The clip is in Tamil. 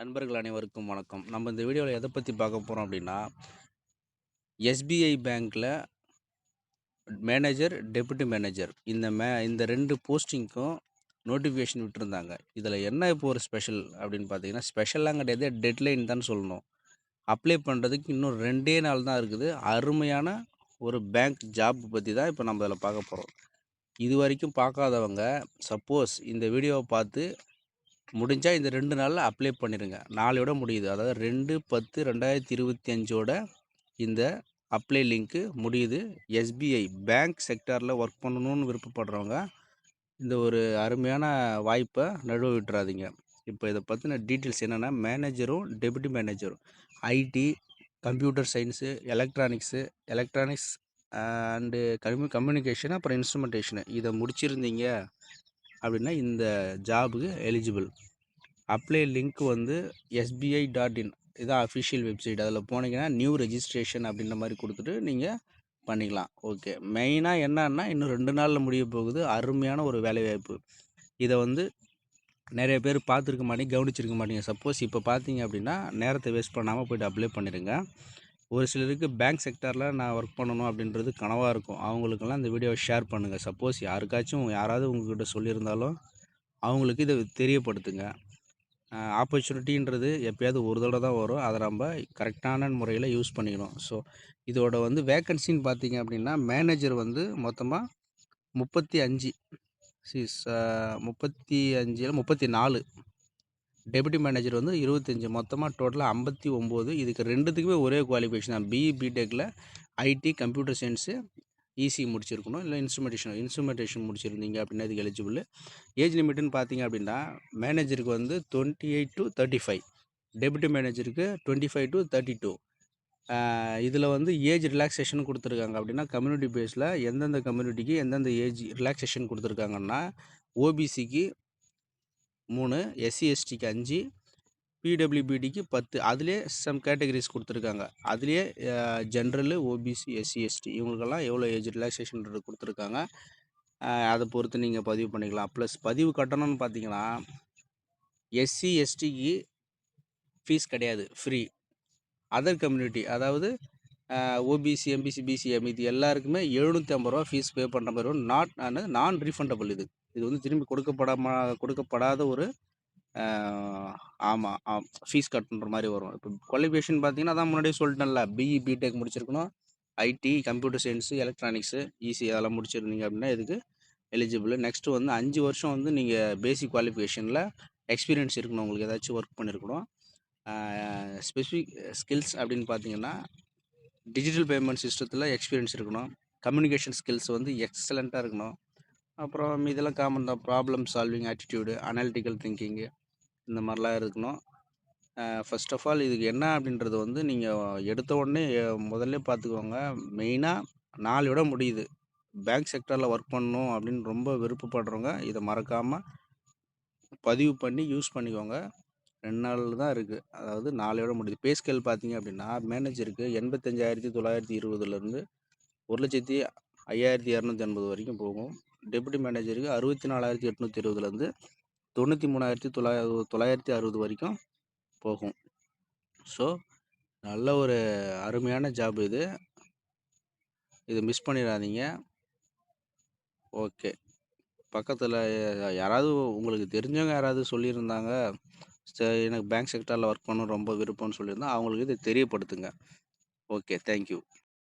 நண்பர்கள் அனைவருக்கும் வணக்கம். நம்ம இந்த வீடியோவில் எதை பற்றி பார்க்க போகிறோம் அப்படின்னா எஸ்பிஐ பேங்க்கில் மேனேஜர் டெபுட்டி மேனேஜர் இந்த மே இந்த ரெண்டு போஸ்டிங்க்கும் நோட்டிஃபிகேஷன் விட்டுருந்தாங்க. இதில் என்ன இப்போ ஒரு ஸ்பெஷல் அப்படின்னு பார்த்தீங்கன்னா ஸ்பெஷல்லாம் கிடையாது டெட்லைன் தான் சொல்லணும். அப்ளை பண்ணுறதுக்கு இன்னும் ரெண்டே நாள் தான் இருக்குது. அருமையான ஒரு பேங்க் ஜாப் பற்றி தான் இப்போ நம்ம இதில் பார்க்க போகிறோம் இது வரைக்கும் பார்க்காதவங்க சப்போஸ் இந்த வீடியோவை பார்த்து முடிஞ்சால் இந்த ரெண்டு நாளில் அப்ளை பண்ணிடுங்க நாளையோட முடியுது. அதாவது ரெண்டு பத்து ரெண்டாயிரத்தி இருபத்தி அஞ்சோட இந்த அப்ளை லிங்க்கு முடியுது. எஸ்பிஐ பேங்க் செக்டாரில் ஒர்க் பண்ணணும்னு விருப்பப்படுறவங்க இந்த ஒரு அருமையான வாய்ப்பை நழுவ விட்டுறாதீங்க இப்போ இதை பற்றின டீட்டெயில்ஸ் என்னென்னா மேனேஜரும் deputy மேனேஜரும் IT computer science electronics electronics and கம்யூ communication அப்புறம் இன்ஸ்ட்ருமெண்டேஷனு. இதை முடிச்சிருந்தீங்க அப்படின்னா இந்த ஜாபுக்கு எலிஜிபிள் அப்ளை லிங்க் வந்து எஸ்பிஐ டாட் இன் இதான் அஃபிஷியல் வெப்சைட் அதில் போனீங்கன்னா நியூ ரெஜிஸ்ட்ரேஷன் அப்படின்ற மாதிரி கொடுத்துட்டு நீங்கள் பண்ணிக்கலாம். ஓகே மெயினாக என்னன்னா இன்னும் ரெண்டு நாளில் முடிய போகுது. அருமையான ஒரு வேலைவாய்ப்பு. இதை வந்து நிறைய பேர் பார்த்துருக்க மாட்டீங்க கவனிச்சிருக்க மாட்டீங்க. சப்போஸ் இப்போ பார்த்தீங்க அப்படின்னா நேரத்தை வேஸ்ட் பண்ணாமல் போய்ட்டு அப்ளை பண்ணிடுங்க. ஒரு சிலருக்கு பேங்க் செக்டரில் நான் ஒர்க் பண்ணணும் அப்படின்றது கனவாக இருக்கும். அவங்களுக்கெல்லாம் இந்த வீடியோவை ஷேர் பண்ணுங்கள் சப்போஸ் யாருக்காச்சும் யாராவது உங்ககிட்ட சொல்லியிருந்தாலும் அவங்களுக்கு இதை தெரியப்படுத்துங்க. ஆப்பர்ச்சுனிட்டின்றது எப்பயாவது ஒரு தடவை தான் வரும். அதை நம்ம கரெக்டான முறையில் யூஸ் பண்ணிக்கணும். ஸோ இதோட வந்து வேக்கன்சின்னு பார்த்தீங்க அப்படின்னா மேனேஜர் வந்து மொத்தமாக முப்பத்தி அஞ்சு. சி முப்பத்தி அஞ்சில் முப்பத்தி நாலு. டெபுட்டி மேனேஜர் வந்து இருபத்தஞ்சி மொத்தமாக டோட்டலாக ஐம்பத்தி ஒம்பது. இதுக்கு ரெண்டுத்துக்குமே ஒரே குவாலிஃபிகேஷன் தான். பிஇ பிடெக்கில் ஐடி கம்ப்யூட்டர் சயின்ஸு இசி முடிச்சிருக்கணும். இல்லை இன்ஸ்ட்ருமெண்டேஷன் இன்ஸ்ட்ருமெண்டேஷன் முடிச்சிருந்தீங்க அப்படின்னா இதுக்கு எலிஜிபிள் ஏஜ் லிமிட்னு பார்த்தீங்க அப்படின்னா மேனேஜருக்கு வந்து twenty eight to thirty five deputy மேனேஜருக்கு twenty five to thirty two இதில் வந்து ஏஜ் ரிலாக்ஸேஷன் கொடுத்துருக்காங்க அப்படின்னா கம்யூனிட்டி பேஸில் எந்தெந்த கம்யூனிட்டிக்கு எந்தெந்த ஏஜ் ரிலாக்ஸேஷன் கொடுத்துருக்காங்கன்னா ஓபிசிக்கு மூணு எஸ்சி எஸ்டிக்கு அஞ்சு பிடபிள்யூபிடிக்கு பத்து. அதிலே சம் கேட்டகரிஸ் கொடுத்துருக்காங்க. அதுலேயே ஜென்ரலு ஓபிசி எஸ்சி எஸ்டி இவங்களுக்கெல்லாம் எவ்வளோ ஏஜ் ரிலாக்ஸேஷன் கொடுத்துருக்காங்க. அதை பொறுத்து நீங்கள் பதிவு பண்ணிக்கலாம். ப்ளஸ் பதிவு கட்டணம்னு பார்த்தீங்கன்னா எஸ்சி எஸ்டிக்கு ஃபீஸ் கிடையாது. ஃப்ரீ அதர் கம்யூனிட்டி அதாவது ஓபிசி எம்பிசி பிசிஎம் இது எல்லாருக்குமே எழுநூற்றி ஐம்பது ரூபா ஃபீஸ் பே பண்ணுற மாதிரி வரும். நாட் நான் ரீஃபண்டபிள் இது. இது வந்து திரும்பி கொடுக்கப்படாம கொடுக்கப்படாத ஒரு ஆமாம் ஃபீஸ் கட்டுன்ற மாதிரி வரும். இப்போ குவாலிஃபிகேஷன் பார்த்தீங்கன்னா அதான் முன்னாடியே சொல்லிட்டேன்ல பிஇ பிடெக் முடிச்சிருக்கணும். IT computer science electronics EC அதெல்லாம் முடிச்சிருந்தீங்க அப்படின்னா இதுக்கு எலிஜிபிள் நெக்ஸ்ட்டு வந்து அஞ்சு வருஷம் வந்து நீங்கள் பேசிக் குவாலிஃபிகேஷனில் எக்ஸ்பீரியன்ஸ் இருக்கணும். உங்களுக்கு ஏதாச்சும் ஒர்க் பண்ணியிருக்கணும் ஸ்பெசிஃபிக் ஸ்கில்ஸ் அப்படின்னு பார்த்தீங்கன்னா டிஜிட்டல் பேமெண்ட் சிஸ்டத்தில் எக்ஸ்பீரியன்ஸ் இருக்கணும். கம்யூனிகேஷன் ஸ்கில்ஸ் வந்து எக்ஸலண்ட்டாக இருக்கணும். அப்புறம் இதெல்லாம் காமன் தான். Problem solving attitude analytical thinking இந்த மாதிரிலாம் இருக்கணும். ஃபஸ்ட் ஆஃப் ஆல் இதுக்கு என்ன அப்படின்றது வந்து நீங்கள் எடுத்த உடனே முதல்ல பார்த்துக்கோங்க. மெயினாக நாளையோட முடியுது. பேங்க் செக்டரில் ஒர்க் பண்ணணும் அப்படின்னு ரொம்ப விருப்பப்படுறவங்க இதை மறக்காமல் பதிவு பண்ணி யூஸ் பண்ணிக்கோங்க. ரெண்டு நாள் தான் இருக்குது அதாவது நாளையோட முடியுது. பே ஸ்கேல் பார்த்தீங்க அப்படின்னா மேனேஜருக்கு எண்பத்தஞ்சாயிரத்தி தொள்ளாயிரத்தி இருபதுலேருந்து ஒரு லட்சத்தி ஐயாயிரத்தி இரநூத்தி எண்பது வரைக்கும் போகும். டெபுட்டி மேனேஜருக்கு அறுபத்தி நாலாயிரத்தி எட்நூற்றி இருபதுலேருந்து தொண்ணூற்றி மூணாயிரத்தி தொள்ளாயிர தொள்ளாயிரத்தி அறுபது வரைக்கும் போகும். ஸோ நல்ல ஒரு அருமையான ஜாப் இது. இது மிஸ் பண்ணிடாதீங்க. ஓகே பக்கத்தில் யாராவது உங்களுக்கு தெரிஞ்சவங்க யாராவது சொல்லியிருந்தாங்க எனக்கு பேங்க் செக்டரில் ஒர்க் பண்ணணும் ரொம்ப விருப்பம்னு சொல்லியிருந்தா அவங்களுக்கு இதை தெரியப்படுத்துங்க. Okay thank you